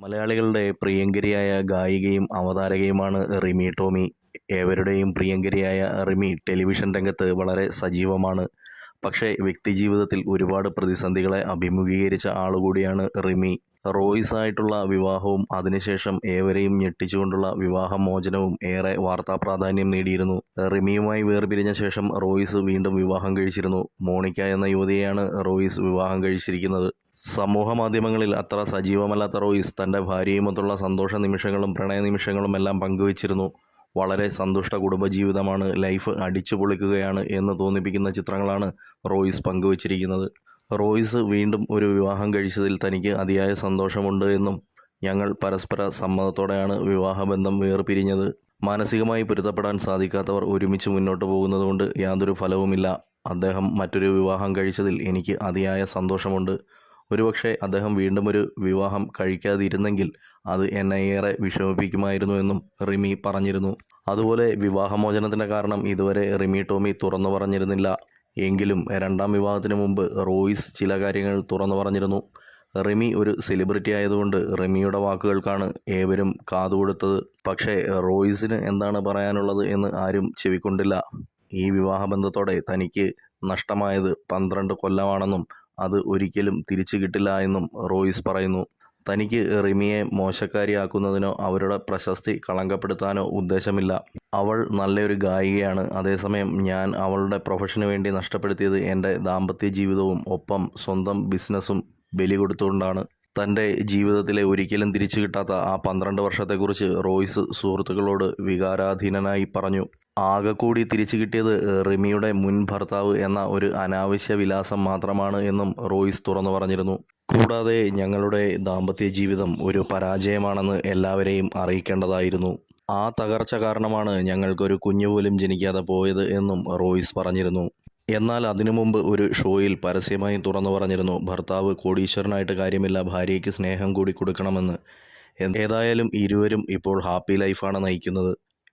മലയാളികളുടെ പ്രിയങ്കരിയായ ഗായികയും അവതാരകയുമാണ് റിമി ടോമി. ഏവരുടെയും പ്രിയങ്കരിയായ റിമി ടെലിവിഷൻ രംഗത്ത് വളരെ സജീവമാണ്. പക്ഷേ വ്യക്തിജീവിതത്തിൽ ഒരുപാട് പ്രതിസന്ധികളെ അഭിമുഖീകരിച്ച ആളുകൂടിയാണ് റിമി. റോയ്സായിട്ടുള്ള വിവാഹവും അതിനുശേഷം ഏവരെയും ഞെട്ടിച്ചുകൊണ്ടുള്ള വിവാഹമോചനവും ഏറെ വാർത്താ പ്രാധാന്യം നേടിയിരുന്നു. റിമിയുമായി വേർപിരിഞ്ഞ ശേഷം റോയ്സ് വീണ്ടും വിവാഹം കഴിച്ചിരുന്നു. മോണിക്ക എന്ന യുവതിയെയാണ് റോയ്സ് വിവാഹം കഴിച്ചിരിക്കുന്നത്. സമൂഹ മാധ്യമങ്ങളിൽ അത്ര സജീവമല്ലാത്ത റോയിസ് തന്റെ ഭാര്യയുമൊത്തുള്ള സന്തോഷ നിമിഷങ്ങളും പ്രണയ നിമിഷങ്ങളും എല്ലാം പങ്കുവച്ചിരുന്നു. വളരെ സന്തുഷ്ട കുടുംബജീവിതമാണ് ലൈഫ് അടിച്ചു പൊളിക്കുകയാണ് എന്ന് തോന്നിപ്പിക്കുന്ന ചിത്രങ്ങളാണ് റോയിസ് പങ്കുവച്ചിരിക്കുന്നത്. റോയിസ് വീണ്ടും ഒരു വിവാഹം കഴിച്ചതിൽ തനിക്ക് അതിയായ സന്തോഷമുണ്ട് എന്നും ഞങ്ങൾ പരസ്പര സമ്മതത്തോടെയാണ് വിവാഹബന്ധം വേർപിരിഞ്ഞത്. മാനസികമായി പൊരുത്തപ്പെടാൻ സാധിക്കാത്തവർ ഒരുമിച്ച് മുന്നോട്ട് പോകുന്നതുകൊണ്ട് യാതൊരു ഫലവുമില്ല. അദ്ദേഹം മറ്റൊരു വിവാഹം കഴിച്ചതിൽ എനിക്ക് അതിയായ സന്തോഷമുണ്ട്. ഒരുപക്ഷെ അദ്ദേഹം വീണ്ടും ഒരു വിവാഹം കഴിക്കാതിരുന്നെങ്കിൽ അത് എന്നെ ഏറെ വിഷമിപ്പിക്കുമായിരുന്നു എന്നും റിമി പറഞ്ഞിരുന്നു. അതുപോലെ വിവാഹമോചനത്തിന്റെ കാരണം ഇതുവരെ റിമി ടോമി തുറന്നു പറഞ്ഞിരുന്നില്ല. എങ്കിലും രണ്ടാം വിവാഹത്തിന് മുമ്പ് റോയിസ് ചില കാര്യങ്ങൾ തുറന്നു പറഞ്ഞിരുന്നു. റിമി ഒരു സെലിബ്രിറ്റി ആയതുകൊണ്ട് റിമിയുടെ വാക്കുകൾക്കാണ് ഏവരും കാതുകൊടുത്തത്. പക്ഷേ റോയിസിന് എന്താണ് പറയാനുള്ളത് എന്ന് ആരും ചെവിക്കൊണ്ടില്ല. ഈ വിവാഹബന്ധത്തോടെ തനിക്ക് നഷ്ടമായത് പന്ത്രണ്ട് കൊല്ലമാണെന്നും അത് ഒരിക്കലും തിരിച്ചു കിട്ടില്ല എന്നും റോയിസ് പറയുന്നു. തനിക്ക് റിമിയെ മോശക്കാരിയാക്കുന്നതിനോ അവരുടെ പ്രശസ്തി കളങ്കപ്പെടുത്താനോ ഉദ്ദേശമില്ല. അവൾ നല്ലൊരു ഗായികയാണ്. അതേസമയം ഞാൻ അവളുടെ പ്രൊഫഷന് വേണ്ടി നഷ്ടപ്പെടുത്തിയത് എന്റെ ദാമ്പത്യ ജീവിതവും ഒപ്പം സ്വന്തം ബിസിനസ്സും ബലി കൊടുത്തുകൊണ്ടാണ് തന്റെ ജീവിതത്തിലെ ഒരിക്കലും തിരിച്ചു കിട്ടാത്ത ആ പന്ത്രണ്ട് വർഷത്തെക്കുറിച്ച് റോയ്സ് സുഹൃത്തുക്കളോട് വികാരാധീനനായി പറഞ്ഞു. ആകെ കൂടി തിരിച്ചു കിട്ടിയത് റിമിയുടെ മുൻ ഭർത്താവ് എന്ന ഒരു അനാവശ്യ വിലാസം മാത്രമാണ് എന്നും റോയ്സ് തുറന്നു പറഞ്ഞിരുന്നു. കൂടാതെ ഞങ്ങളുടെ ദാമ്പത്യ ജീവിതം ഒരു പരാജയമാണെന്ന് എല്ലാവരെയും അറിയിക്കേണ്ടതായിരുന്നു. ആ തകർച്ച കാരണമാണ് ഞങ്ങൾക്കൊരു കുഞ്ഞു പോലും ജനിക്കാതെ പോയത് എന്നും റോയ്സ് പറഞ്ഞിരുന്നു. എന്നാൽ അതിനു മുമ്പ് ഒരു ഷോയിൽ പരസ്യമായി തുറന്നു പറഞ്ഞിരുന്നു ഭർത്താവ് കോടീശ്വരനായിട്ട് കാര്യമില്ല ഭാര്യയ്ക്ക് സ്നേഹം കൂടി കൊടുക്കണമെന്ന്. ഏതായാലും ഇരുവരും ഇപ്പോൾ ഹാപ്പി ലൈഫാണ് നയിക്കുന്നത്.